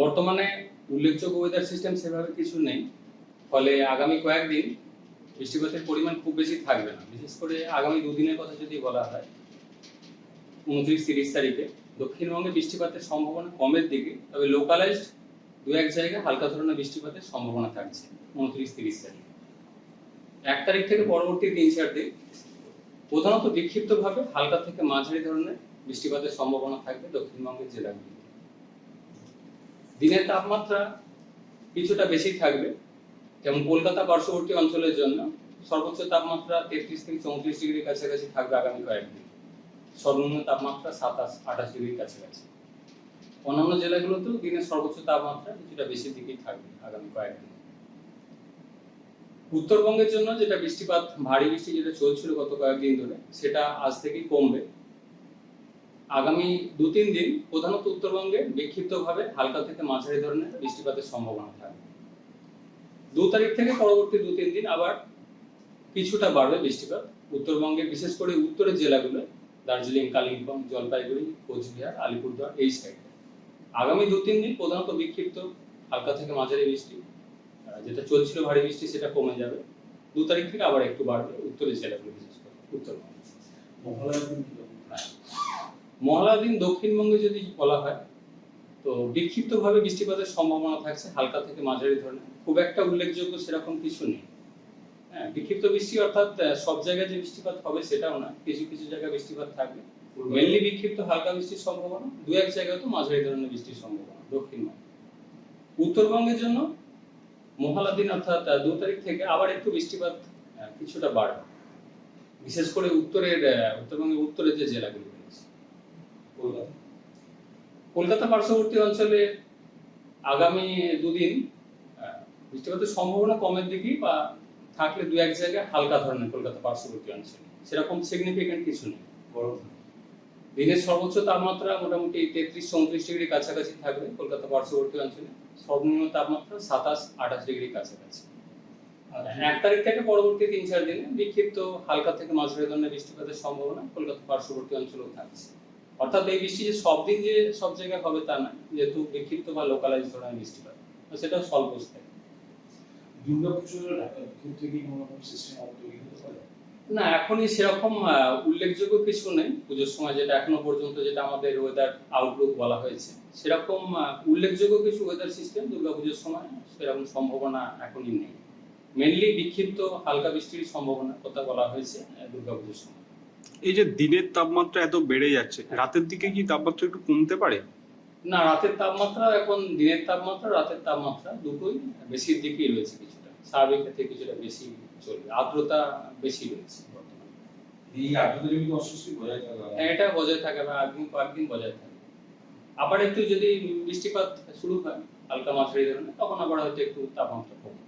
বর্তমানে উল্লেখযোগ্য weather system সেভাবে কিছু নেই। ফলে আগামী কয়েকদিন বৃষ্টিপাতের পরিমাণ খুব বেশি থাকবে না। বিশেষ করে আগামী দুদিনের কথা যদি বলা হয়, উনত্রিশ তিরিশ তারিখে দক্ষিণবঙ্গে বৃষ্টিপাতের সম্ভাবনা কমের দিকে, তবে লোকালাইজড দু এক জায়গায় হালকা ধরনের বৃষ্টিপাতের সম্ভাবনা থাকছে উনত্রিশ তিরিশ তারিখ। এক তারিখ থেকে পরবর্তী তিন চার দিন প্রধানত বিক্ষিপ্তভাবে হালকা থেকে মাঝারি ধরনের বৃষ্টিপাতের সম্ভাবনা থাকবে দক্ষিণবঙ্গের জেলাগুলিতে। দিনের তাপমাত্রা কিছুটা বেশি থাকবে, যেমন কলকাতা পার্শ্ববর্তী অঞ্চলের জন্য সর্বোচ্চ তাপমাত্রা তেত্রিশ থেকে চৌত্রিশ ডিগ্রির কাছাকাছি থাকবে আগামী কয়েকদিন। সর্বনিম্ন তাপমাত্রা সাতাশ, আঠাশ ডিগ্রির কাছাকাছি। অন্যান্য জেলাগুলোতেও দিনের সর্বোচ্চ তাপমাত্রা কিছুটা বেশি দিকেই থাকবে আগামী কয়েকদিন। উত্তরবঙ্গের জন্য যেটা বৃষ্টিপাত, ভারী বৃষ্টি যেটা চলছিল গত কয়েকদিন ধরে, সেটা আজ থেকেই কমবে। আগামী দু তিন দিন প্রধানত উত্তরবঙ্গে বিক্ষিপ্তভাবে হালকা থেকে মাঝারি ধরনের বৃষ্টিপাতের সম্ভাবনা থাকবে। দু তারিখ থেকে পরবর্তী দু তিন দিন আবার কিছুটা বাড়বে বৃষ্টিপাত। উত্তরবঙ্গে বিশেষ করে উত্তরের জেলাগুলো দার্জিলিং কালিম্পং জলপাইগুড়ি কোচবিহার আলিপুরদুয়ার এই সাইডে আগামী দু তিন দিন প্রধানত বিক্ষিপ্ত হালকা থেকে মাঝারি বৃষ্টি যেটা চলছিল ভারী বৃষ্টি সেটা কমে যাবে। দু তারিখ থেকে আবার একটু বাড়বে উত্তরের জেলাগুলো বিশেষ করে উত্তরবঙ্গে। মহালয়ার দিন দক্ষিণবঙ্গে যদি বলা হয় তো বিক্ষিপ্তভাবে বৃষ্টিপাতের সম্ভাবনা থাকছে হালকা থেকে মাঝারি ধরনের। খুব একটা উল্লেখযোগ্য সেরকম কিছু নেই। হ্যাঁ বিক্ষিপ্ত বৃষ্টি অর্থাৎ সব জায়গায় যে বৃষ্টিপাত হবে সেটাও না। কিছু কিছু জায়গায় বৃষ্টিপাত থাকবে। মেনলি বিক্ষিপ্ত হালকা বৃষ্টির সম্ভাবনা দু এক জায়গায় তো মাঝারি ধরনের বৃষ্টির সম্ভাবনা দক্ষিণবঙ্গে। উত্তরবঙ্গের জন্য মহালার দিন অর্থাৎ দু তারিখ থেকে আবার একটু বৃষ্টিপাত কিছুটা বাড়বে। বিশেষ করে উত্তরের উত্তরবঙ্গের উত্তরের যে জেলাগুলি কলকাতা। কলকাতা পার্শ্ববর্তী অঞ্চলে আগামী দুদিন বৃষ্টিপাতের সম্ভাবনা কমের দিকেই বা থাকলে দু এক জায়গায় হালকা ধরনের কলকাতা পার্শ্ববর্তী অঞ্চলে। সেরকম সিগনিফিকেন্ট কিছু নেই গরম দিনের সর্বোচ্চ তাপমাত্রা মোটামুটি তেত্রিশ, চৌত্রিশ ডিগ্রি কাছাকাছি থাকবে কলকাতা পার্শ্ববর্তী অঞ্চলে। সর্বনিম্ন তাপমাত্রা সাতাশ, আঠাশ ডিগ্রি কাছাকাছি। এক তারিখ থেকে পরবর্তী তিন চার দিনে বিক্ষিপ্ত হালকা থেকে মাঝারি ধরনের বৃষ্টিপাতের সম্ভাবনা কলকাতা পার্শ্ববর্তী অঞ্চলেও থাকছে। অর্থাৎ এই বৃষ্টি যে সব দিন যে সব জায়গায় হবে তা না যেহেতু বিক্ষিপ্ত বা লোকালাইজ ধরনের বৃষ্টিপাত। তো সেটাও হতে পারে? না এখনই সেরকম উল্লেখযোগ্য কিছু নেই। পুজোর সময় যেটা এখনও পর্যন্ত যেটা আমাদের ওয়েদার আউটলুক বলা হয়েছে সেরকম উল্লেখযোগ্য কিছু ওয়েদার সিস্টেম দুর্গাপুজোর সময় সেরকম সম্ভাবনা এখনই নেই। মেনলি বিক্ষিপ্ত হালকা বৃষ্টির সম্ভাবনা কথা বলা হয়েছে আহ, দুর্গাপুজোর সময়। এই যে দিনের তাপমাত্রা এত বেড়ে যাচ্ছে রাতের দিকে কি তাপমাত্রা একটু কমতে পারে? না রাতের তাপমাত্রা এখন দিনের তাপমাত্রা রাতের তাপমাত্রা দুটোই বেশির দিকেই রয়েছে কিছুটা। স্বাভাবিক থেকে কিছুটা বেশি চলবে আর্দ্রতা বেশি রয়েছে হ্যাঁ, এটা বজায় থাকে বা একদিন কয়েকদিন বজায় থাকে। আবার একটু যদি বৃষ্টিপাত শুরু হয় হালকা মাঝারি ধরনের তখন আবার হয়তো একটু তাপমাত্রা কমবে।